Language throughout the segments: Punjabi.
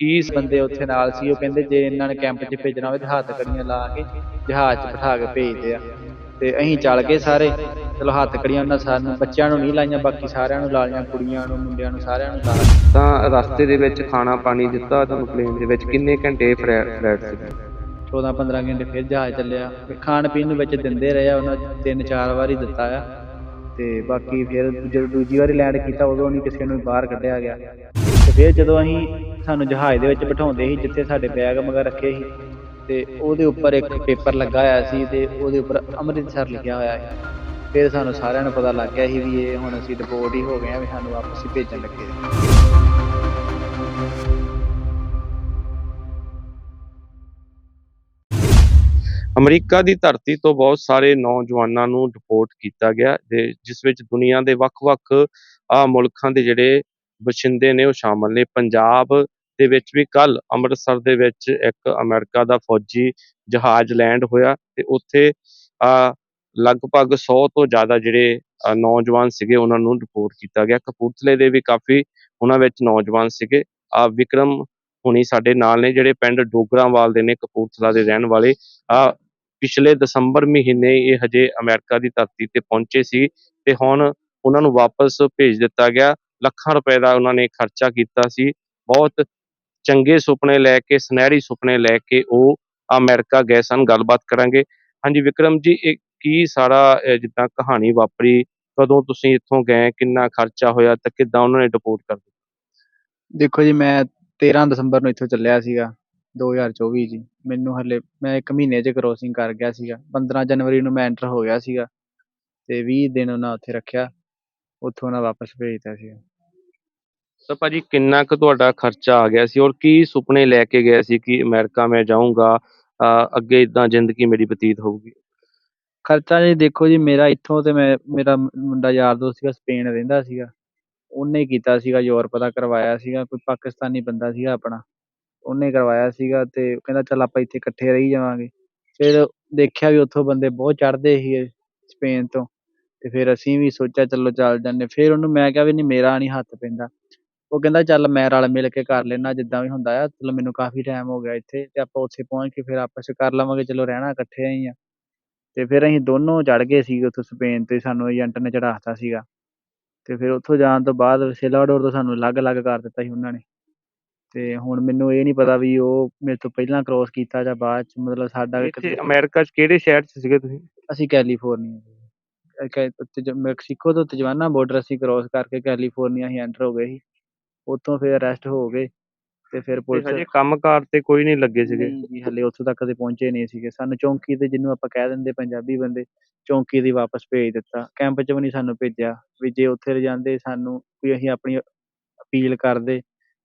ਕੀ ਬੰਦੇ ਉੱਥੇ ਨਾਲ ਸੀ ਉਹ ਕਹਿੰਦੇ ਜੇ ਇਹਨਾਂ ਨੇ ਕੈਂਪ 'ਚ ਭੇਜਣਾ ਹੋਵੇ ਤੇ ਹੱਥ ਕੜੀਆਂ ਲਾ ਕੇ ਜਹਾਜ਼ 'ਚ ਬਿਠਾ ਕੇ ਭੇਜਦੇ ਆ। ਤੇ ਅਸੀਂ ਚੱਲ ਗਏ ਸਾਰੇ। ਚਲੋ ਹੱਥ ਕੜੀਆਂ ਉਹਨਾਂ ਸਾਨੂੰ ਬੱਚਿਆਂ ਨੂੰ ਨਹੀਂ ਲਾਈਆਂ ਬਾਕੀ ਸਾਰਿਆਂ ਨੂੰ ਲਾ ਲਈਆਂ ਕੁੜੀਆਂ ਨੂੰ ਮੁੰਡਿਆਂ ਨੂੰ ਸਾਰਿਆਂ ਨੂੰ ਲਾ ਲਈਆਂ ਤਾਂ ਰਸਤੇ ਦੇ ਵਿੱਚ ਖਾਣਾ ਪਾਣੀ ਦਿੱਤਾ ਤੁਹਾਨੂੰ ਪਲੇਨ ਦੇ ਵਿੱਚ ਕਿੰਨੇ ਘੰਟੇ ਫਲੈਟ ਸੀ? 14 15 ਘੰਟੇ ਫਿਰ ਜਹਾਜ਼ ਚੱਲਿਆ। ਫਿਰ ਖਾਣ ਪੀਣ ਨੂੰ ਵਿੱਚ ਦਿੰਦੇ ਰਹੇ ਆ ਉਹਨਾਂ ਤਿੰਨ ਚਾਰ ਵਾਰੀ ਦਿੱਤਾ ਆ। ਤੇ ਬਾਕੀ ਫਿਰ ਜਦੋਂ ਦੂਜੀ ਵਾਰੀ ਲੈਂਡ ਕੀਤਾ ਉਦੋਂ ਨਹੀਂ ਕਿਸੇ ਨੂੰ ਬਾਹਰ ਕੱਢਿਆ ਗਿਆ। ਤੇ ਫਿਰ ਜਦੋਂ ਅਸੀਂ ਸਾਨੂੰ ਜਹਾਜ਼ ਦੇ ਵਿੱਚ ਬਿਠਾਉਂਦੇ ਸੀ, ਜਿੱਥੇ ਸਾਡੇ ਬੈਗ ਮਗਰ ਰੱਖੇ ਸੀ। ਤੇ ਉਹਦੇ ਉੱਪਰ ਇੱਕ ਪੇਪਰ ਲੱਗਾ ਹੋਇਆ ਸੀ ਤੇ ਉਹਦੇ ਉੱਪਰ ਅੰਮ੍ਰਿਤਸਰ ਲਿਖਿਆ ਹੋਇਆ ਸੀ। ਫਿਰ ਸਾਨੂੰ ਸਾਰਿਆਂ ਨੂੰ ਪਤਾ ਲੱਗ ਗਿਆ ਸੀ ਵੀ ਇਹ ਹੁਣ ਅਸੀਂ ਡਿਪੋਰਟ ਹੀ ਹੋ ਗਏ ਆ ਵੀ ਸਾਨੂੰ ਵਾਪਸ ਹੀ ਭੇਜਣ ਲੱਗੇ। ਆ। ਅਮਰੀਕਾ ਦੀ ਧਰਤੀ ਤੋਂ ਬਹੁਤ ਸਾਰੇ ਨੌਜਵਾਨਾਂ ਨੂੰ ਡਿਪੋਰਟ ਕੀਤਾ ਗਿਆ ਤੇ ਜਿਸ ਵਿੱਚ ਦੁਨੀਆ ਦੇ ਵੱਖ-ਵੱਖ ਆ ਮੁਲਕਾਂ ਦੇ ਜਿਹੜੇ ਵਸਿੰਦੇ ਨੇ ਉਹ ਸ਼ਾਮਲ ਨੇ। ਪੰਜਾਬ ਦੇ ਵਿੱਚ ਵੀ ਕੱਲ ਅੰਮ੍ਰਿਤਸਰ ਦੇ ਵਿੱਚ ਇੱਕ ਅਮਰੀਕਾ ਦਾ ਫੌਜੀ ਜਹਾਜ਼ ਲੈਂਡ ਹੋਇਆ ਤੇ ਉੱਥੇ ਆ ਲਗਭਗ 100 ਤੋਂ ਜ਼ਿਆਦਾ ਜਿਹੜੇ ਨੌਜਵਾਨ ਸੀਗੇ ਉਹਨਾਂ ਨੂੰ ਡਿਪੋਰਟ ਕੀਤਾ ਗਿਆ। ਕਪੂਰਥਲੇ ਦੇ ਵੀ ਕਾਫੀ ਉਹਨਾਂ ਵਿੱਚ ਨੌਜਵਾਨ ਸੀਗੇ। ਆ ਵਿਕਰਮ ਹੁਣੀ ਸਾਡੇ ਨਾਲ ਨੇ, ਜਿਹੜੇ ਪਿੰਡ ਡੋਗਰਾਂਵਾਲ ਦੇ ਨੇ, ਕਪੂਰਥਲਾ ਦੇ ਰਹਿਣ ਵਾਲੇ। ਆ ਪਿਛਲੇ ਦਸੰਬਰ ਮਹੀਨੇ ਇਹ ਹਜੇ ਅਮਰੀਕਾ ਦੀ ਧਰਤੀ ਤੇ ਪਹੁੰਚੇ ਸੀ ਤੇ ਹੁਣ ਉਹਨਾਂ ਨੂੰ ਵਾਪਸ ਭੇਜ ਦਿੱਤਾ ਗਿਆ। ਲੱਖਾਂ ਰੁਪਏ ਦਾ ਉਹਨਾਂ ਨੇ ਖਰਚਾ ਕੀਤਾ ਸੀ। ਬਹੁਤ ਚੰਗੇ ਸੁਪਨੇ ਲੈ ਕੇ, ਸੁਨਹਿਰੀ ਸੁਪਨੇ ਲੈ ਕੇ ਉਹ ਅਮਰੀਕਾ ਗਏ ਸਨ, ਗੱਲਬਾਤ ਕਰਾਂਗੇ। ਹਾਂਜੀ ਵਿਕਰਮ ਜੀ, ਇਹ ਕੀ ਸਾਰਾ ਜਿੱਦਾਂ ਕਹਾਣੀ ਵਾਪਰੀ? ਕਦੋਂ ਤੁਸੀਂ ਇੱਥੋਂ ਗਏ? ਕਿੰਨਾ ਖਰਚਾ ਹੋਇਆ? ਤੇ ਕਿੱਦਾਂ ਉਹਨਾਂ ਨੇ ਡਿਪੋਰਟ ਕਰ ਦਿੱਤਾ? ਦੇਖੋ ਜੀ, ਮੈਂ 13 ਦਸੰਬਰ ਨੂੰ ਇੱਥੋਂ ਚੱਲਿਆ ਸੀਗਾ 2024 ਜੀ। ਮੈਨੂੰ ਹਲੇ, ਮੈਂ ਇੱਕ ਮਹੀਨੇ 'ਚ ਕ੍ਰੋਸਿੰਗ ਕਰ ਗਿਆ ਸੀਗਾ। 15 ਜਨਵਰੀ ਨੂੰ ਮੈਂ ਐਂਟਰ ਹੋ ਗਿਆ ਸੀਗਾ ਤੇ 20 ਦਿਨ ਉਹਨਾਂ ਉੱਥੇ ਰੱਖਿਆ। ਉੱਥੋਂ ਉਹਨਾਂ ਵਾਪਸ ਭੇਜਤਾ ਸੀਗਾ। ਤਾਂ ਭਾਜੀ ਕਿੰਨਾ ਕੁ ਤੁਹਾਡਾ ਖਰਚਾ ਆ ਗਿਆ ਸੀ? ਔਰ ਕੀ ਸੁਪਨੇ ਲੈ ਕੇ ਗਏ ਸੀ ਕਿ ਅਮਰੀਕਾ ਮੈਂ ਜਾਊਂਗਾ ਅਹ, ਅੱਗੇ ਇਦਾਂ ਜ਼ਿੰਦਗੀ ਮੇਰੀ ਬਤੀਤ ਹੋਊਗੀ? ਖਰਚਾ ਜੀ ਦੇਖੋ ਜੀ ਮੇਰਾ ਇੱਥੋਂ ਤੇ ਮੈਂ ਮੇਰਾ ਮੁ- ਮੁੰਡਾ ਯਾਰ ਦੋਸਤ ਸੀਗਾ ਸਪੇਨ ਰਹਿੰਦਾ ਸੀਗਾ। ਉਹਨੇ ਕੀਤਾ ਸੀਗਾ ਯੂਰਪ ਦਾ ਕਰਵਾਇਆ ਸੀਗਾ ਕੋਈ ਪਾਕਿਸਤਾਨੀ ਬੰਦਾ ਸੀਗਾ ਆਪਣਾ। ਉਹਨੇ ਕਰਵਾਇਆ ਸੀਗਾ ਤੇ ਕਹਿੰਦਾ ਚੱਲ ਆਪਾਂ ਇੱਥੇ ਇਕੱਠੇ ਰਹੀ ਜਾਵਾਂਗੇ। ਫਿਰ ਦੇਖਿਆ ਵੀ ਉੱਥੋਂ ਬੰਦੇ ਬਹੁਤ ਚੜ੍ਹਦੇ ਸੀ ਸਪੇਨ ਤੋਂ। ਤੇ ਫਿਰ ਅਸੀਂ ਵੀ ਸੋਚਿਆ ਚਲੋ ਚੱਲ ਜਾਂਦੇ। ਫਿਰ ਉਹਨੂੰ ਮੈਂ ਕਿਹਾ ਵੀ ਨਹੀਂ ਮੇਰਾ ਨਹੀਂ ਹੱਥ ਪੈਂਦਾ। ਉਹ ਕਹਿੰਦਾ ਚੱਲ ਮੈਂ ਰਲ ਮਿਲ ਕੇ ਕਰ ਲੈਣਾ ਜਿੱਦਾਂ ਵੀ ਹੁੰਦਾ ਆ ਚਲੋ ਮੈਨੂੰ ਕਾਫੀ ਟਾਈਮ ਹੋ ਗਿਆ ਇੱਥੇ ਤੇ ਆਪਾਂ ਉੱਥੇ ਪਹੁੰਚ ਕੇ ਫਿਰ ਆਪਸ 'ਚ ਕਰ ਲਵਾਂਗੇ ਚਲੋ ਰਹਿਣਾ ਇਕੱਠੇ ਹੀ ਆ। ਤੇ ਫਿਰ ਅਸੀਂ ਦੋਨੋਂ ਚੜ੍ਹ ਗਏ ਸੀਗੇ ਉੱਥੋਂ ਸਪੇਨ ਤੇ ਸਾਨੂੰ ਏਜੰਟ ਨੇ ਚੜ੍ਹਾਤਾ ਸੀਗਾ। ਤੇ ਫਿਰ ਉੱਥੋਂ ਜਾਣ ਤੋਂ ਬਾਅਦ ਸਿਲਾਡੋਰ ਤੋਂ ਸਾਨੂੰ ਅਲੱਗ-ਅਲੱਗ ਕਰ ਦਿੱਤਾ ਸੀ ਉਹਨਾਂ ਨੇ। ਤੇ ਹੁਣ ਮੈਨੂੰ ਇਹ ਨਹੀਂ ਪਤਾ ਵੀ ਉਹ ਮੇਰੇ ਤੋਂ ਪਹਿਲਾਂ ਕ੍ਰੋਸ ਕੀਤਾ ਜਾਂ ਬਾਅਦ ਚ ਮਤਲਬ ਸਾਡਾ ਇੱਕ ਇੱਥੇ ਅਮਰੀਕਾ 'ਚ ਕਿਹੜੇ ਸ਼ਹਿਰ 'ਚ ਸੀਗੇ ਤੁਸੀਂ? ਅਸੀਂ ਕੈਲੀਫੋਰਨੀਆ ਮੈਕਸੀਕੋ ਤੋਂ ਤਜਵਾਨਾ ਬਾਰਡਰ ਅਸੀਂ ਕ੍ਰੋਸ ਕਰਕੇ ਕੈਲੀਫੋਰਨੀਆ ਅਸੀਂ ਐਂਟਰ ਹੋ ਗਏ ਸੀ। ਉੱਥੋਂ ਫਿਰ ਅਰੈਸਟ ਹੋ ਗਏ ਤੇ ਫਿਰ ਤੇ ਪੁਲਿਸ ਹਜੇ ਕੰਮਕਾਰ ਤੇ ਕੋਈ ਨਹੀਂ ਲੱਗੇ ਸੀਗੇ। ਨਹੀਂ ਜੀ ਹਲੇ ਉੱਥੋਂ ਤੱਕ ਕਦੇ ਪਹੁੰਚੇ ਨਹੀਂ ਸੀਗੇ। ਸਾਨੂੰ ਚੌਂਕੀ ਤੇ ਜਿਹਨੂੰ ਆਪਾਂ ਕਹਿ ਦਿੰਦੇ ਪੰਜਾਬੀ ਬੰਦੇ ਚੌਂਕੀ ਦੀ ਵਾਪਸ ਭੇਜ ਦਿੱਤਾ। ਕੈਂਪ 'ਚ ਵੀ ਨਹੀਂ ਸਾਨੂੰ ਭੇਜਿਆ ਵੀ ਜੇ ਉੱਥੇ ਲਿਜਾਂਦੇ ਸਾਨੂੰ ਵੀ ਅਸੀਂ ਆਪਣੀ ਅਪੀਲ ਕਰਦੇ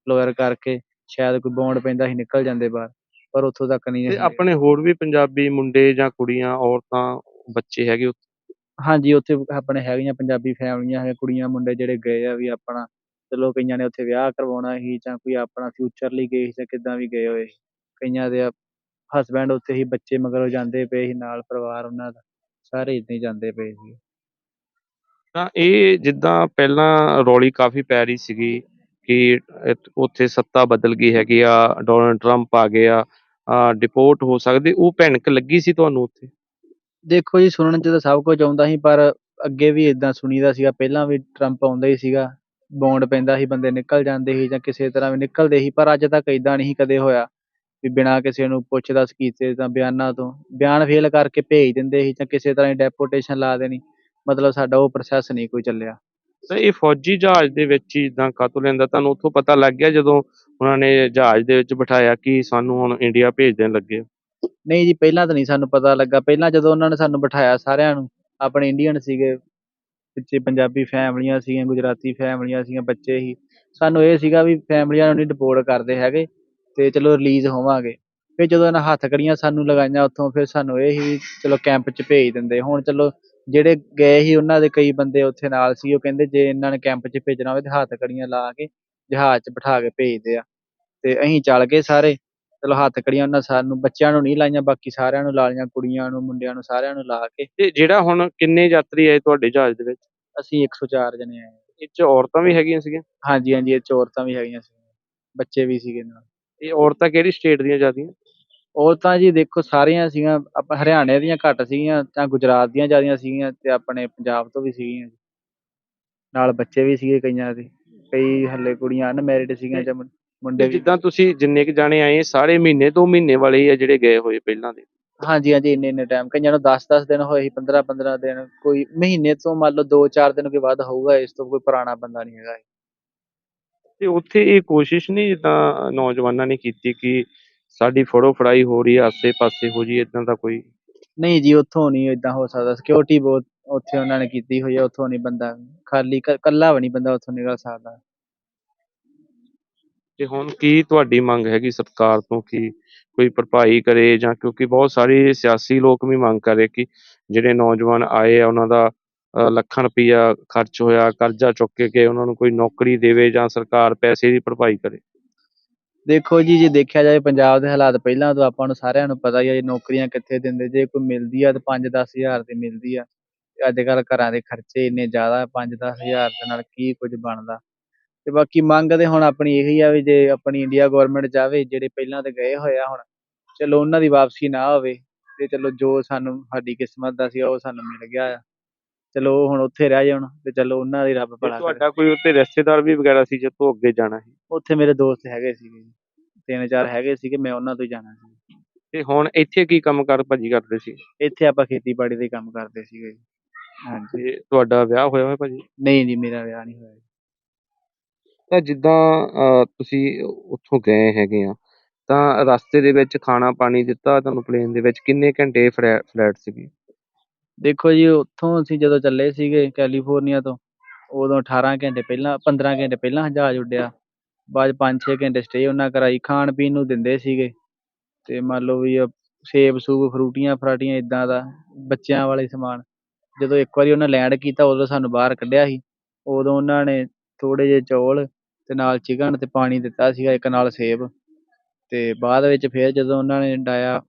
ਲੋਅਰ ਕਰਕੇ ਸ਼ਾਇਦ ਕੋਈ ਬੌਂਡ ਪੈਂਦਾ ਅਸੀਂ ਨਿਕਲ ਜਾਂਦੇ ਬਾਹਰ ਪਰ ਉੱਥੋਂ ਤੱਕ ਨਹੀਂ ਤੇ ਅਸੀਂ ਆਪਣੇ ਹੋਰ ਵੀ ਪੰਜਾਬੀ ਮੁੰਡੇ ਜਾਂ ਕੁੜੀਆਂ ਔਰਤਾਂ ਬੱਚੇ ਹੈਗੇ ਉੱਥੇ? ਹਾਂਜੀ ਉੱਥੇ ਆਪਣੇ ਹੈਗੀਆਂ ਪੰਜਾਬੀ ਫੈਮਲੀਆਂ ਹੈਗੀਆਂ ਕੁੜੀਆਂ ਮੁੰਡੇ ਜਿਹੜੇ ਗਏ ਆ ਵੀ ਆਪਣਾ ਚਲੋ ਕਈਆਂ ਨੇ ਉੱਥੇ ਵਿਆਹ ਕਰਵਾਉਣਾ ਸੀ ਜਾਂ ਕੋਈ ਆਪਣਾ ਫਿਊਚਰ ਲਈ ਗਏ ਸੀ ਜਾਂ ਕਿੱਦਾਂ ਵੀ ਗਏ ਹੋਏ। ਕਈਆਂ ਦੇ ਹਸਬੈਂਡ ਉੱਥੇ ਹੀ ਬੱਚੇ ਮਗਰੋਂ ਜਾਂਦੇ ਪਏ ਸੀ ਨਾਲ ਪਰਿਵਾਰ ਉਹਨਾਂ ਦਾ ਸਾਰੇ ਏਦਾਂ ਹੀ ਜਾਂਦੇ ਪਏ ਸੀ ਤਾਂ ਇਹ ਜਿੱਦਾਂ ਪਹਿਲਾਂ ਰੌਲੀ ਕਾਫੀ ਪੈ ਰਹੀ ਸੀਗੀ ਕਿ ਇਤ- ਉੱਥੇ ਸੱਤਾ ਬਦਲ ਗਈ ਹੈਗੀ ਆ ਡੋਨਲਡ ਟਰੰਪ ਆ ਗਿਆ ਡਿਪੋਰਟ ਹੋ ਸਕਦੇ ਉਹ ਭਿਣਕ ਲੱਗੀ ਸੀ ਤੁਹਾਨੂੰ ਉੱਥੇ ਦੇਖੋ ਜੀ ਸੁਣਨ 'ਚ ਤਾਂ ਸਭ ਕੁਝ ਆਉਂਦਾ ਸੀ ਪਰ ਅੱਗੇ ਵੀ ਇਦਾਂ ਸੁਣੀਦਾ ਸੀਗਾ ਪਹਿਲਾਂ ਵੀ ਟਰੰਪ ਆਉਂਦਾ ਹੀ ਸੀਗਾ ਬੌਂਡ ਪੈਂਦਾ ਸੀ ਬੰਦੇ ਨਿਕਲ ਜਾਂਦੇ ਸੀ ਜਾਂ ਕਿਸੇ ਤਰ੍ਹਾਂ ਵੀ ਨਿਕਲਦੇ ਸੀ ਪਰ ਅੱਜ ਤੱਕ ਇਦਾਂ ਨਹੀਂ ਕਦੇ ਹੋਇਆ ਵੀ ਬਿਨਾਂ ਕਿਸੇ ਨੂੰ ਪੁੱਛ ਦੱਸ ਕੀਤੇ ਤਾਂ ਬਿਆਨਾਂ ਤੋਂ। ਬਿਆਨ ਫੇਲ ਕਰਕੇ ਭੇਜ ਦਿੰਦੇ ਸੀ ਜਾਂ ਕਿਸੇ ਤਰ੍ਹਾਂ ਦੀ ਡੈਪੋਟੇਸ਼ਨ ਲਾ ਦੇਣੀ ਮਤਲਬ ਸਾਡਾ ਉਹ ਪ੍ਰੋਸੈਸ ਨਹੀਂ ਕੋਈ ਚੱਲਿਆ। ਤਾਂ ਇਹ ਫੌਜੀ ਜਹਾਜ਼ ਦੇ ਵਿੱਚ ਹੀ ਇਦਾਂ ਕਾਤੋਂ ਲੈਂਦਾ ਤੁਹਾਨੂੰ ਉੱਥੋਂ ਪਤਾ ਲੱਗ ਗਿਆ ਜਦੋਂ ਉਹਨਾਂ ਨੇ ਜਹਾਜ਼ ਦੇ ਵਿੱਚ ਬਿਠਾਇਆ ਕਿ ਸਾਨੂੰ ਹੁਣ ਇੰਡੀਆ ਭੇਜ ਦੇਣ ਲੱਗੇ? ਨਹੀਂ ਜੀ ਪਹਿਲਾਂ ਤਾਂ ਨਹੀਂ ਸਾਨੂੰ ਪਤਾ ਲੱਗਾ। ਪਹਿਲਾਂ ਜਦੋਂ ਉਹਨਾਂ ਨੇ ਸਾਨੂੰ ਬਿਠਾਇਆ ਸਾਰਿਆਂ ਨੂੰ ਆਪਣੇ ਇੰਡੀਅਨ ਸੀਗੇ ਪਿੱਛੇ ਪੰਜਾਬੀ ਫੈਮਲੀਆਂ ਸੀਗੀਆਂ, ਗੁਜਰਾਤੀ ਫੈਮਲੀਆਂ ਸੀਗੀਆਂ, ਬੱਚੇ ਸੀ ਸਾਨੂੰ ਇਹ ਸੀਗਾ ਵੀ ਫੈਮਲੀਆਂ ਨੂੰ ਨਹੀਂ ਡਿਪੋਰਟ ਕਰਦੇ ਹੈਗੇ ਤੇ ਚਲੋ ਰਿਲੀਜ਼ ਹੋਵਾਂਗੇ। ਫਿਰ ਜਦੋਂ ਇਹਨਾਂ ਹੱਥ ਕੜੀਆਂ ਸਾਨੂੰ ਲਗਾਈਆਂ ਉੱਥੋਂ, ਫਿਰ ਸਾਨੂੰ ਇਹ ਸੀ ਚਲੋ ਕੈਂਪ 'ਚ ਭੇਜ ਦਿੰਦੇ। ਹੁਣ ਚਲੋ ਜਿਹੜੇ ਗਏ ਸੀ ਉਹਨਾਂ ਦੇ ਕਈ ਬੰਦੇ ਉੱਥੇ ਨਾਲ ਸੀ, ਉਹ ਕਹਿੰਦੇ ਜੇ ਇਹਨਾਂ ਨੇ ਕੈਂਪ 'ਚ ਭੇਜਣਾ ਹੋਵੇ ਤਾਂ ਹੱਥ ਕੜੀਆਂ ਲਾ ਕੇ ਜਹਾਜ਼ 'ਚ ਬਿਠਾ ਕੇ ਭੇਜਦੇ ਆ। ਤੇ ਅਸੀਂ ਚੱਲ ਗਏ ਸਾਰੇ। ਚਲੋ ਹੱਥ ਕੜੀਆਂ ਉਹਨਾਂ ਸਾਨੂੰ ਬੱਚਿਆਂ ਨੂੰ ਨਹੀਂ ਲਾਈਆਂ ਬਾਕੀ ਸਾਰਿਆਂ ਨੂੰ ਲਾ ਲਈਆਂ ਕੁੜੀਆਂ ਨੂੰ ਮੁੰਡਿਆਂ ਨੂੰ ਸਾਰਿਆਂ ਨੂੰ ਲਾ ਕੇ। ਤੇ ਜਿਹੜਾ ਹੁਣ ਕਿੰਨੇ ਯਾਤਰੀ ਆਏ ਤੁਹਾਡੇ ਜਹਾਜ਼ ਦੇ ਵਿੱਚ? ਅਸੀਂ 104 ਜਣੇ ਆਏ ਇਹ ਚ ਔਰਤਾਂ ਵੀ ਹੈਗੀਆਂ ਸੀਗੀਆਂ? ਹਾਂਜੀ ਹਾਂਜੀ ਇਹ 'ਚ ਔਰਤਾਂ ਵੀ ਹੈਗੀਆਂ ਸੀ ਬੱਚੇ ਵੀ ਸੀਗੇ ਨਾਲ। ਇਹ ਔਰਤਾਂ ਕਿਹੜੀ ਸਟੇਟ ਦੀਆਂ ਜਾਂਦੀਆਂ ਉਹ ਤਾਂ ਜੀ ਦੇਖੋ ਸਾਰੀਆਂ ਸੀਗੀਆਂ ਆਪਾਂ ਹਰਿਆਣੇ ਦੀਆਂ ਘੱਟ ਸੀਗੀਆਂ ਜਾਂ ਗੁਜਰਾਤ ਦੀਆਂ ਜ਼ਿਆਦੀਆਂ ਸੀਗੀਆਂ ਤੇ ਆਪਣੇ ਪੰਜਾਬ ਤੋਂ ਵੀ ਸੀਗੀਆਂ। ਨਾਲ ਬੱਚੇ ਵੀ ਸੀਗੇ ਕਈਆਂ ਦੇ। ਕਈ ਹੱਲੇ ਕੁੜੀਆਂ ਅਨਮੈਰਿਡ ਸੀਗੀਆਂ ਜਾਂ ਮੁੰ- ਮੁੰਡੇ ਵੀ ਜਿੱਦਾਂ ਤੁਸੀਂ ਜਿੰਨੇ ਕੁ ਜਾਣੇ ਆਏ ਸਾਰੇ ਮਹੀਨੇ ਦੋ ਮਹੀਨੇ ਵਾਲੇ ਹੀ ਆ ਜਿਹੜੇ ਗਏ ਹੋਏ ਪਹਿਲਾਂ ਦੇ? ਹਾਂਜੀ ਹਾਂਜੀ ਇੰਨੇ ਇੰਨੇ ਟਾਈਮ ਕਈਆਂ ਨੂੰ 10-10 ਦਿਨ ਹੋਏ ਸੀ 15-15 ਦਿਨ ਕੋਈ ਮਹੀਨੇ ਤੋਂ ਮੰਨ ਲਓ 2-4 ਦਿਨ ਕੇ ਬਾਅਦ ਹੋਊਗਾ ਇਸ ਤੋਂ ਕੋਈ ਪੁਰਾਣਾ ਬੰਦਾ ਨਹੀਂ ਹੈਗਾ। ਤੇ ਉੱਥੇ ਇਹ ਕੋਸ਼ਿਸ਼ ਨਹੀਂ ਜਿੱਦਾਂ ਨੌਜਵਾਨਾਂ ਨੇ ਕੀਤੀ ਕਿ ਸਾਡੀ ਫੜੋ ਫੜਾਈ ਹੋ ਰਹੀ ਹੈ ਆਸੇ ਪਾਸੇ ਹੋ ਜੀ ਇਦਾਂ ਦਾ ਕੋਈ? ਨਹੀਂ ਜੀ ਉੱਥੋਂ ਨਹੀਂ ਇਦਾਂ ਹੋ ਸਕਦਾ। ਸਿਕਿਉਰਿਟੀ ਬਹੁਤ ਉੱਥੇ ਉਹਨਾਂ ਨੇ ਕੀਤੀ ਹੋਈ ਹੈ ਉੱਥੋਂ ਨਹੀਂ ਬੰਦਾ ਖਾਲੀ ਕ- ਇਕੱਲਾ ਵੀ ਨਹੀਂ ਬੰਦਾ ਉੱਥੋਂ ਨਿਕਲ ਸਕਦਾ। ਤੇ ਹੁਣ ਕੀ ਤੁਹਾਡੀ ਮੰਗ ਹੈਗੀ ਸਰਕਾਰ ਤੋਂ ਕਿ ਕੋਈ ਭਰਪਾਈ ਕਰੇ ਜਾਂ ਕਿਉਂਕਿ ਬਹੁਤ ਸਾਰੇ ਸਿਆਸੀ ਲੋਕ ਵੀ ਮੰਗ ਕਰ ਰਹੇ ਕਿ ਜਿਹੜੇ ਨੌਜਵਾਨ ਆਏ ਆ, ਉਹਨਾਂ ਦਾ ਲੱਖਾਂ ਰੁਪਈਆ ਖਰਚ ਹੋਇਆ, ਕਰਜ਼ਾ ਚੁੱਕ ਕੇ ਕਿ ਉਹਨਾਂ ਨੂੰ ਕੋਈ ਨੌਕਰੀ ਦੇਵੇ ਜਾਂ ਸਰਕਾਰ ਪੈਸੇ ਦੀ ਭਰਪਾਈ ਕਰੇ। ਦੇਖੋ ਜੀ, ਜੇ ਦੇਖਿਆ ਜਾਏ ਪੰਜਾਬ ਦੇ ਹਾਲਾਤ ਪਹਿਲਾਂ ਤੋਂ ਆਪਾਂ ਨੂੰ ਸਾਰਿਆਂ ਨੂੰ ਪਤਾ ਹੀ ਹੈ ਨੌਕਰੀਆਂ ਕਿੱਥੇ ਦਿੰਦੇ, ਜੇ ਕੋਈ ਮਿਲਦੀ ਆ ਤਾਂ 5-10 ਹਜ਼ਾਰ ਦੀ ਮਿਲਦੀ ਆ। ਤੇ ਅੱਜ ਕੱਲ੍ਹ ਘਰਾਂ ਦੇ ਖਰਚੇ ਇੰਨੇ ਜ਼ਿਆਦਾ 5-10 ਹਜ਼ਾਰ ਦੇ ਨਾਲ ਕੀ ਕੁਝ ਬਣਦਾ। ਤੇ ਬਾਕੀ ਮੰਗ ਤੇ ਹੁਣ ਆਪਣੀ ਇਹੀ ਆ ਵੀ ਜੇ ਆਪਣੀ ਇੰਡੀਆ ਗਵਰਨਮੈਂਟ ਚਾਹਵੇ ਜਿਹੜੇ ਪਹਿਲਾਂ ਤੇ ਗਏ ਹੋਏ ਆ ਹੁਣ ਚਲੋ ਉਹਨਾਂ ਦੀ ਵਾਪਸੀ ਨਾ ਹੋਵੇ ਤੇ ਚਲੋ ਜੋ ਸਾਨੂੰ ਸਾਡੀ ਕਿਸਮਤ ਦਾ ਸੀ ਉਹ ਸਾਨੂੰ ਮਿਲ ਗਿਆ ਆ। ਚਲੋ ਉਹ ਹੁਣ ਉੱਥੇ ਰਹਿ ਜਾਣ ਤੇ ਚਲੋ ਉਹਨਾਂ ਦੀ ਰੱਬ ਭਲਾ ਕਰੇ। ਤੁਹਾਡਾ ਕੋਈ ਉੱਤੇ ਰਿਸ਼ਤੇਦਾਰ ਵੀ ਵਗੈਰਾ ਸੀ ਜਿੱਥੋਂ ਅੱਗੇ ਜਾਣਾ ਸੀ? ਉੱਥੇ ਮੇਰੇ ਦੋਸਤ ਹੈਗੇ ਸੀਗੇ ਜੀ ਤਿੰਨ ਚਾਰ ਹੈਗੇ ਸੀਗੇ ਮੈਂ ਉਹਨਾਂ ਤੋਂ ਹੀ ਜਾਣਾ ਸੀ। ਤੇ ਹੁਣ ਇੱਥੇ ਕੀ ਕੰਮ ਕਰ ਭਾਜੀ ਕਰਦੇ ਸੀ? ਇੱਥੇ ਆਪਾਂ ਖੇਤੀਬਾੜੀ ਦੇ ਕੰਮ ਕਰਦੇ ਸੀਗੇ ਜੀ। ਹਾਂਜੀ। ਤੇ ਤੁਹਾਡਾ ਵਿਆਹ ਹੋਇਆ ਹੋਇਆ ਭਾਜੀ? ਨਹੀਂ ਜੀ ਮੇਰਾ ਵਿਆਹ ਨਹੀਂ ਹੋਇਆ ਜੀ। ਤਾਂ ਜਿੱਦਾਂ ਅ, ਤੁਸੀਂ ਉੱਥੋਂ ਗਏ ਹੈਗੇ ਆ ਤਾਂ ਰਸਤੇ ਦੇ ਵਿੱਚ ਖਾਣਾ ਪਾਣੀ ਦਿੱਤਾ ਤੁਹਾਨੂੰ ਪਲੇਨ ਦੇ ਵਿੱਚ ਕਿੰਨੇ ਘੰਟੇ ਫਲੈਟ ਸੀਗੀ? ਦੇਖੋ ਜੀ ਉੱਥੋਂ ਅਸੀਂ ਜਦੋਂ ਚੱਲੇ ਸੀਗੇ ਕੈਲੀਫੋਰਨੀਆ ਤੋਂ ਉਦੋਂ 18 ਘੰਟੇ ਪਹਿਲਾਂ 15 ਘੰਟੇ ਪਹਿਲਾਂ ਜਹਾਜ਼ ਉੱਡਿਆ ਬਾਅਦ 'ਚ ਪੰਜ 6 ਘੰਟੇ ਸਟੇ ਉਹਨਾਂ ਕਰਾਈ ਖਾਣ ਪੀਣ ਨੂੰ ਦਿੰਦੇ ਸੀਗੇ ਤੇ ਮੰਨ ਲਓ ਵੀ ਅਹ ਸੇਬ ਸੂਬ ਫਰੂਟੀਆਂ ਫਰਾਟੀਆਂ ਏਦਾਂ ਦਾ ਬੱਚਿਆਂ ਵਾਲੇ ਸਮਾਨ ਜਦੋਂ ਇੱਕ ਵਾਰੀ ਉਹਨਾਂ ਲੈਂਡ ਕੀਤਾ ਉਦੋਂ ਸਾਨੂੰ ਬਾਹਰ ਕੱਢਿਆ ਸੀ ਉਦੋਂ ਉਹਨਾਂ ਨੇ ਥੋੜੇ ਜਿਹੇ ਚੌਲ ਤੇ ਨਾਲ ਚਿਕਨ ਤੇ ਪਾਣੀ ਦਿੱਤਾ ਸੀਗਾ ਇੱਕ ਨਾਲ ਸੇਬ ਤੇ ਬਾਅਦ ਵਿੱਚ ਫਿਰ ਜਦੋਂ ਉਹਨਾਂ ਨੇ ਡਾਇਆ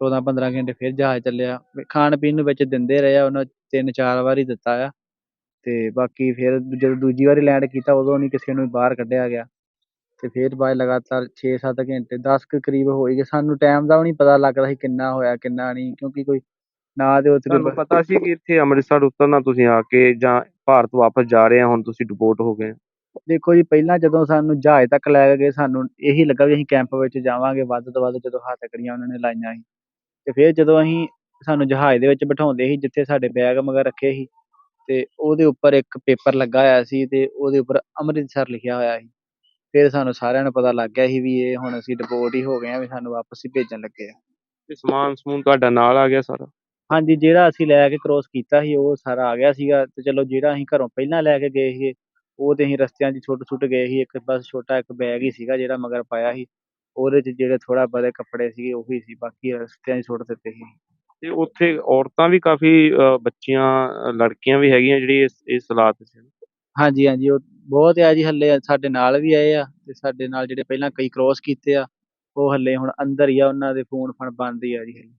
14 15 ਘੰਟੇ ਫਿਰ ਜਹਾਜ਼ ਚੱਲਿਆ ਖਾਣ ਪੀਣ ਨੂੰ ਵਿੱਚ ਦਿੰਦੇ ਰਹੇ ਆ, ਉਹਨਾਂ ਤਿੰਨ ਚਾਰ ਵਾਰੀ ਦਿੱਤਾ ਆ ਤੇ ਬਾਕੀ ਫਿਰ ਜਦੋਂ ਦੂਜੀ ਵਾਰੀ ਲੈਂਡ ਕੀਤਾ ਉਦੋਂ ਨਹੀਂ ਕਿਸੇ ਨੂੰ ਬਾਹਰ ਕੱਢਿਆ ਗਿਆ ਤੇ ਫਿਰ ਬਾਅਦ ਲਗਾਤਾਰ 6-7 ਘੰਟੇ 10 ਕੁ ਕਰੀਬ ਹੋਈ ਗਏ, ਸਾਨੂੰ ਟਾਈਮ ਦਾ ਵੀ ਨਹੀਂ ਪਤਾ ਲੱਗਦਾ ਸੀ ਕਿੰਨਾ ਹੋਇਆ, ਕਿੰਨਾ ਨਹੀਂ, ਕਿਉਂਕਿ ਕੋਈ ਨਾ ਤੇ ਉੱਥੇ ਕੋਈ ਤੁਹਾਨੂੰ ਪਤਾ ਸੀ ਕਿ ਇੱਥੇ ਅੰਮ੍ਰਿਤਸਰ ਉਤਰਨਾ ਤੁਸੀਂ ਆ ਕੇ ਜਾਂ ਭਾਰਤ ਵਾਪਸ ਜਾ ਰਹੇ ਆ ਹੁਣ ਤੁਸੀਂ ਡਿਪੋਰਟ ਹੋ ਗਏ ਦੇਖੋ ਜੀ ਪਹਿਲਾਂ ਜਦੋਂ ਸਾਨੂੰ ਜਹਾਜ਼ ਤੱਕ ਲੈ ਕੇ ਗਏ ਸਾਨੂੰ ਇਹੀ ਲੱਗਾ ਵੀ ਅਸੀਂ ਕੈਂਪ ਵਿੱਚ ਜਾਵਾਂਗੇ ਵੱਧ ਤੋਂ ਵੱਧ ਜਦੋਂ ਹੱਥਕੜੀਆਂ ਉਹਨਾਂ ਨੇ ਲਾਈਆਂ ਸੀ। ਤੇ ਫਿਰ ਜਦੋਂ ਅਸੀਂ ਸਾਨੂੰ ਜਹਾਜ਼ ਦੇ ਵਿੱਚ ਬਿਠਾਉਂਦੇ ਸੀ ਜਿੱਥੇ ਸਾਡੇ ਬੈਗ ਮਗਰ ਰੱਖੇ ਸੀ ਤੇ ਉਹਦੇ ਉੱਪਰ ਇੱਕ ਪੇਪਰ ਲੱਗਾ ਹੋਇਆ ਸੀ ਤੇ ਉਹਦੇ ਉੱਪਰ ਅੰਮ੍ਰਿਤਸਰ ਲਿਖਿਆ ਹੋਇਆ ਸੀ। ਫਿਰ ਸਾਨੂੰ ਸਾਰਿਆਂ ਨੂੰ ਪਤਾ ਲੱਗ ਗਿਆ ਸੀ ਵੀ ਇਹ ਹੁਣ ਅਸੀਂ ਡਿਪੋਰਟ ਹੀ ਹੋ ਗਏ ਆ ਵੀ ਸਾਨੂੰ ਵਾਪਸ ਹੀ ਭੇਜਣ ਲੱਗੇ ਆ। ਤੇ ਸਮਾਨ ਸਮੂਨ ਤੁਹਾਡਾ ਨਾਲ ਆ ਗਿਆ ਸਾਰਾ? ਹਾਂਜੀ ਜਿਹੜਾ ਅਸੀਂ ਲੈ ਕੇ ਕ੍ਰੋਸ ਕੀਤਾ ਸੀ ਉਹ ਸਾਰਾ ਆ ਗਿਆ ਸੀਗਾ ਤੇ ਚਲੋ ਜਿਹੜਾ ਅਸੀਂ ਘਰੋਂ ਪਹਿਲਾਂ ਲੈ ਕੇ ਗਏ ਸੀਗੇ ਉਹ ਤੇ ਅਸੀਂ ਰਸਤਿਆਂ 'ਚ ਛੁੱਟ ਛੁੱਟ ਗਏ ਸੀ ਇੱਕ ਬਸ ਛੋਟਾ ਇੱਕ ਬੈਗ ਹੀ ਸੀਗਾ ਜਿਹੜਾ ਮਗਰ ਪਾਇਆ ਸੀ ਉਹਦੇ 'ਚ ਜਿਹੜੇ ਥੋੜਾ ਬਹੁਤੇ ਕੱਪੜੇ ਸੀਗੇ ਉਹੀ ਸੀ ਬਾਕੀ ਰਸਤਿਆਂ 'ਚ ਸੁੱਟ ਦਿੱਤੇ ਸੀ ਤੇ ਉੱਥੇ ਔਰਤਾਂ ਵੀ ਕਾਫੀ ਅ, ਬੱਚੀਆਂ ਲੜਕੀਆਂ ਵੀ ਹੈਗੀਆਂ ਜਿਹੜੀ ਇਸ ਇਸ ਹਾਲਾਤ 'ਚ ਨੇ। ਹਾਂਜੀ ਹਾਂਜੀ ਉਹ ਬਹੁਤ ਆ ਜੀ ਹੱਲੇ ਸਾਡੇ ਨਾਲ ਵੀ ਆਏ ਆ ਤੇ ਸਾਡੇ ਨਾਲ ਜਿਹੜੇ ਪਹਿਲਾਂ ਕਈ ਕ੍ਰੋਸ ਕੀਤੇ ਆ ਉਹ ਹੱਲੇ ਹੁਣ ਅੰਦਰ ਹੀ ਆ ਉਹਨਾਂ ਦੇ ਫੋਨ ਫਣ ਬੰਦ ਹੀ ਆ ਜੀ ਹਲੇ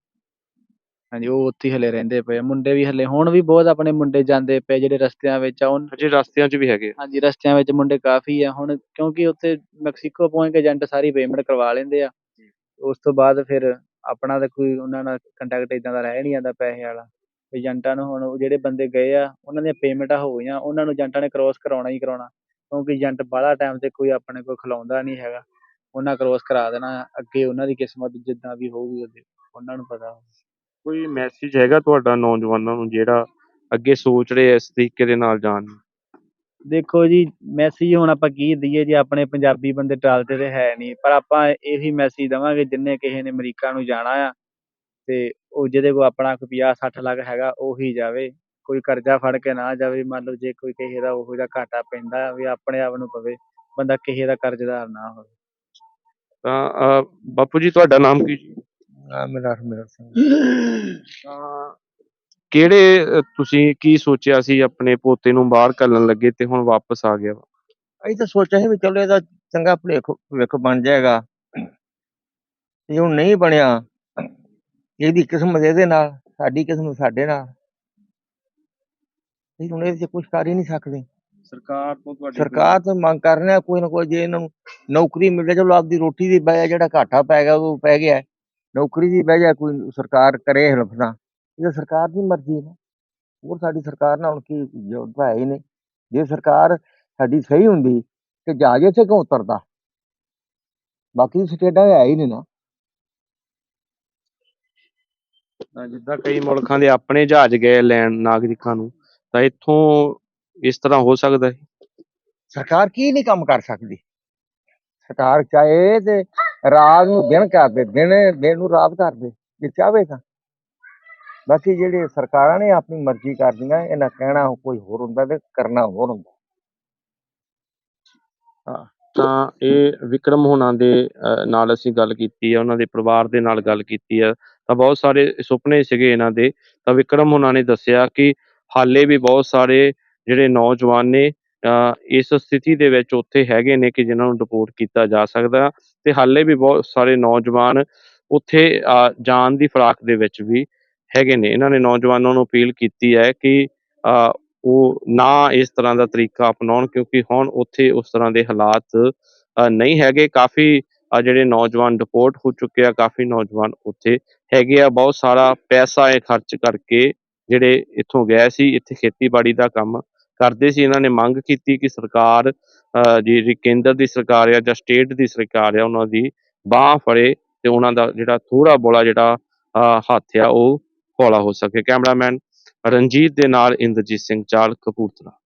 ਹਾਂਜੀ ਉਹ ਉੱਥੇ ਹੀ ਹਲੇ ਰਹਿੰਦੇ ਪਏ ਆ। ਮੁੰਡੇ ਵੀ ਹਲੇ ਹੁਣ ਵੀ ਬਹੁਤ ਆਪਣੇ ਮੁੰਡੇ ਜਾਂਦੇ ਪਏ ਜਿਹੜੇ ਰਸਤਿਆਂ ਵਿੱਚ ਆ ਉਹ ਅਜੇ ਰਸਤਿਆਂ 'ਚ ਵੀ ਹੈਗੇ ਆ। ਹਾਂਜੀ ਰਸਤਿਆਂ ਵਿੱਚ ਮੁੰਡੇ ਕਾਫੀ ਆ। ਹੁਣ ਕਿਉਂਕਿ ਉੱਥੇ ਮੈਕਸੀਕੋ ਪਹੁੰਚ ਕੇ ਏਜੰਟ ਸਾਰੀ ਪੇਮੈਂਟ ਕਰਵਾ ਲੈਂਦੇ ਆ। ਉਸ ਤੋਂ ਬਾਅਦ ਫਿਰ ਆਪਣਾ ਤਾਂ ਕੋਈ ਉਹਨਾਂ ਨਾਲ ਕੰਟੈਕਟ ਇਦਾਂ ਦਾ ਰਹਿ ਨਹੀਂ ਜਾਂਦਾ ਪੈਸੇ ਵਾਲਾ। ਏਜੰਟਾਂ ਨੂੰ ਹੁਣ ਉਹ ਜਿਹੜੇ ਬੰਦੇ ਗਏ ਆ ਉਹਨਾਂ ਦੀਆਂ ਪੇਮੈਂਟਾਂ ਹੋ ਗਈਆਂ। ਉਹਨਾਂ ਨੂੰ ਏਜੰਟਾਂ ਨੇ ਕ੍ਰੋਸ ਕਰਾਉਣਾ ਹੀ ਕਰਾਉਣਾ। ਕਿਉਂਕਿ ਏਜੰਟ ਬਾਹਲਾ ਟਾਈਮ ਤੇ ਕੋਈ ਆਪਣੇ ਕੋਲ ਖਿਲਾਉਂਦਾ ਨਹੀਂ ਹੈਗਾ। ਉਹਨਾਂ ਕ੍ਰੋਸ ਕਰਾ ਦੇਣਾ ਅੱਗੇ ਉਹਨਾਂ ਦੀ ਕਿਸਮਤ ਜਿੱਦਾਂ ਵੀ ਹੋਊਗੀ ਉਹਦੇ ਉਹਨਾਂ ਨੂੰ ਪਤਾ ਕੋਈ ਮੈਸੇਜ ਹੈਗਾ ਤੁਹਾਡਾ ਨੌਜਵਾਨਾਂ ਨੂੰ ਜਿਹੜਾ ਅੱਗੇ ਸੋਚ ਰਹੇ ਇਸ ਤਰੀਕੇ ਦੇ ਨਾਲ ਜਾਣ ਨੂੰ? ਦੇਖੋ ਜੀ ਮੈਸੇਜ ਹੁਣ ਆਪਾਂ ਕੀ ਦਈਏ ਜੀ ਆਪਣੇ ਪੰਜਾਬੀ ਬੰਦੇ ਟਾਲਦੇ ਤੇ ਹੈ ਨਹੀਂ ਪਰ ਆਪਾਂ ਇਹੀ ਮੈਸੇਜ ਦਵਾਂਗੇ ਜਿੰਨੇ ਕਿਸੇ ਨੇ ਅਮਰੀਕਾ ਨੂੰ ਜਾਣਾ ਆ ਤੇ ਉਹ ਜਿਹਦੇ ਕੋਲ ਆਪਣਾ ਕੋਈ 50 60 ਲੱਖ ਹੈਗਾ ਉਹੀ ਜਾਵੇ ਕੋਈ ਕਰਜ਼ਾ ਫੜ ਕੇ ਨਾ ਜਾਵੇ ਮੰਨ ਲਓ ਜੇ ਕੋਈ ਕਿਸੇ ਦਾ ਉਹੋ ਜਿਹਾ ਘਾਟਾ ਪੈਂਦਾ ਵੀ ਆਪਣੇ ਆਪ ਨੂੰ ਪਵੇ ਬੰਦਾ ਕਿਸੇ ਦਾ ਕਰਜ਼ਦਾਰ ਨਾ ਹੋਵੇ। ਤਾਂ ਬਾਪੂ ਜੀ ਤੁਹਾਡਾ ਨਾਮ ਕੀ ਜੀ? ਆ ਮੇਰਾ ਹਰਮਿੰਦਰ ਸਿੰਘ ਤਾਂ ਕਿਹੜੇ ਅ, ਤੁਸੀਂ ਕੀ ਸੋਚਿਆ ਸੀ ਆਪਣੇ ਪੋਤੇ ਨੂੰ ਬਾਹਰ ਘੱਲਣ ਲੱਗੇ ਤੇ ਹੁਣ ਵਾਪਸ ਆ ਗਿਆ ਵਾ? ਅਸੀਂ ਤਾਂ ਸੋਚਿਆ ਸੀ ਵੀ ਚਲੋ ਇਹਦਾ ਚੰਗਾ ਭਲੇਖ ਭਵਿੱਖ ਬਣ ਜਾਏਗਾ। ਤੇ ਹੁਣ ਨਹੀਂ ਬਣਿਆ। ਇਹਦੀ ਕਿਸਮਤ ਇਹਦੇ ਨਾਲ ਸਾਡੀ ਕਿਸਮਤ ਸਾਡੇ ਨਾਲ। ਅਸੀਂ ਹੁਣ ਇਹਦੇ 'ਚ ਕੁਝ ਕਰ ਹੀ ਨਹੀਂ ਸਕਦੇ। ਸਰਕਾਰ ਤੋਂ ਤੁਹਾਡੀ ਸਰਕਾਰ ਤੋਂ ਮੰਗ ਕਰ ਰਹੇ ਆ ਕੋਈ ਨਾ ਕੋਈ ਜੇ ਇਹਨਾਂ ਨੂੰ ਨੌਕਰੀ ਮਿਲ ਚਲੋ ਆਪਦੀ ਰੋਟੀ ਦੀ ਬਹਿ ਜਿਹੜਾ ਘਾਟਾ ਪੈ ਗਿਆ ਉਹ ਪੈ ਗਿਆ। ਹੈ। ਨੌਕਰੀ ਦੀ ਜਾ ਕੋਈ ਸਰਕਾਰ ਕਰੇ ਹੈਲਪ ਨਾ ਇਹ ਤਾਂ ਸਰਕਾਰ ਦੀ ਮਰਜ਼ੀ ਹੈ ਹੋਰ ਸਾਡੀ ਸਰਕਾਰ ਨਾਲ ਹੁਣ ਕੀ ਜ਼ਰੂਰਤ ਹੈ ਹੀ ਨਹੀਂ ਜੇ ਸਰਕਾਰ ਸਾਡੀ ਸਹੀ ਹੁੰਦੀ ਤੇ ਜਹਾਜ਼ ਇੱਥੇ ਕਿਉਂ ਉਤਰਦਾ? ਬਾਕੀ ਸਟੇਟਾਂ ਹੈ ਹੀ ਨਹੀਂ ਨਾ ਜਿੱਦਾਂ ਕਈ ਮੁਲਕਾਂ ਦੇ ਆਪਣੇ ਜਹਾਜ਼ ਗਏ ਲੈਣ ਨਾਗਰਿਕਾਂ ਨੂੰ ਤਾਂ ਇੱਥੋਂ ਇਸ ਤਰ੍ਹਾਂ ਹੋ ਸਕਦਾ ਹੈ। ਸਰਕਾਰ ਕੀ ਨਹੀਂ ਕੰਮ ਕਰ ਸਕਦੀ? ਸਰਕਾਰ ਚਾਹੇ ਤੇ ਰਾਤ ਨੂੰ ਦਿਨ ਕਰ ਦੇ, ਦਿਨ ਦਿਨ ਨੂੰ ਰਾਤ ਕਰ ਦੇ, ਜੇ ਚਾਹਵੇ ਤਾਂ। ਬਾਕੀ ਜਿਹੜੇ ਸਰਕਾਰਾਂ ਨੇ ਆਪਣੀ ਮਰਜ਼ੀ ਕਰਦੀਆਂ, ਇਹਨਾਂ ਕਹਿਣਾ ਕੋਈ ਹੋਰ ਹੁੰਦਾ ਤੇ ਕਰਨਾ ਹੋਰ ਹੁੰਦਾ। ਤਾਂ ਇਹ ਵਿਕਰਮ ਹੋਣਾ ਦੇ ਨਾਲ ਅਸੀਂ ਗੱਲ ਕੀਤੀ ਹੈ ਉਹਨਾਂ ਦੇ ਪਰਿਵਾਰ ਦੇ ਨਾਲ ਗੱਲ ਕੀਤੀ ਹੈ ਤਾਂ ਬਹੁਤ ਸਾਰੇ ਸੁਪਨੇ ਸੀਗੇ ਇਹਨਾਂ ਦੇ। ਤਾਂ ਵਿਕਰਮ ਹੋਣਾ ਨੇ ਦੱਸਿਆ ਕਿ ਹਾਲੇ ਵੀ ਬਹੁਤ ਸਾਰੇ ਜਿਹੜੇ ਨੌਜਵਾਨ ਨੇ ਇਸ ਸਥਿਤੀ ਦੇ ਵਿੱਚ ਉੱਥੇ ਹੈਗੇ ਨੇ ਕਿ ਜਿਨ੍ਹਾਂ ਨੂੰ ਡਿਪੋਰਟ ਕੀਤਾ ਜਾ ਸਕਦਾ ਤੇ ਹਾਲੇ ਵੀ ਬਹੁਤ ਸਾਰੇ ਨੌਜਵਾਨ ਉੱਥੇ ਜਾਣ ਦੀ ਫਰਾਕ ਦੇ ਵਿੱਚ ਵੀ ਹੈਗੇ ਨੇ। ਇਹਨਾਂ ਨੇ ਨੌਜਵਾਨਾਂ ਨੂੰ ਅਪੀਲ ਕੀਤੀ ਹੈ ਕਿ ਉਹ ਨਾ ਇਸ ਤਰ੍ਹਾਂ ਦਾ ਤਰੀਕਾ ਅਪਣਾਉਣ ਕਿਉਂਕਿ ਹੁਣ ਉੱਥੇ ਉਸ ਤਰ੍ਹਾਂ ਦੇ ਹਾਲਾਤ ਨਹੀਂ ਹੈਗੇ। ਕਾਫੀ ਜਿਹੜੇ ਨੌਜਵਾਨ ਡਿਪੋਰਟ ਹੋ ਚੁੱਕੇ ਆ, ਕਾਫੀ ਨੌਜਵਾਨ ਉੱਥੇ ਹੈਗੇ ਆ। ਬਹੁਤ ਸਾਰਾ ਪੈਸਾ ਇਹ ਖਰਚ ਕਰਕੇ ਜਿਹੜੇ ਇੱਥੋਂ ਗਏ ਸੀ, ਇੱਥੇ ਖੇਤੀਬਾੜੀ ਦਾ ਕੰਮ ਕਰਦੇ ਸੀ ਇਹਨਾਂ ਨੇ ਮੰਗ ਕੀਤੀ ਕਿ ਸਰਕਾਰ ਅ, ਜਿਹੜੀ ਕੇਂਦਰ ਦੀ ਸਰਕਾਰ ਆ ਜਾਂ ਸਟੇਟ ਦੀ ਸਰਕਾਰ ਆ ਉਹਨਾਂ ਦੀ ਬਾਹ ਫੜੇ ਤੇ ਉਹਨਾਂ ਦਾ ਜਿਹੜਾ ਥੋੜਾ ਬੋਲਾ ਜਿਹੜਾ ਅ, ਹੱਥ ਆ ਉਹ ਹੌਲਾ ਹੋ ਸਕੇ। ਕੈਮਰਾਮੈਨ ਰਣਜੀਤ ਦੇ ਨਾਲ ਇੰਦਰਜੀਤ ਸਿੰਘ ਚਾਲ ਕਪੂਰਥਲਾ।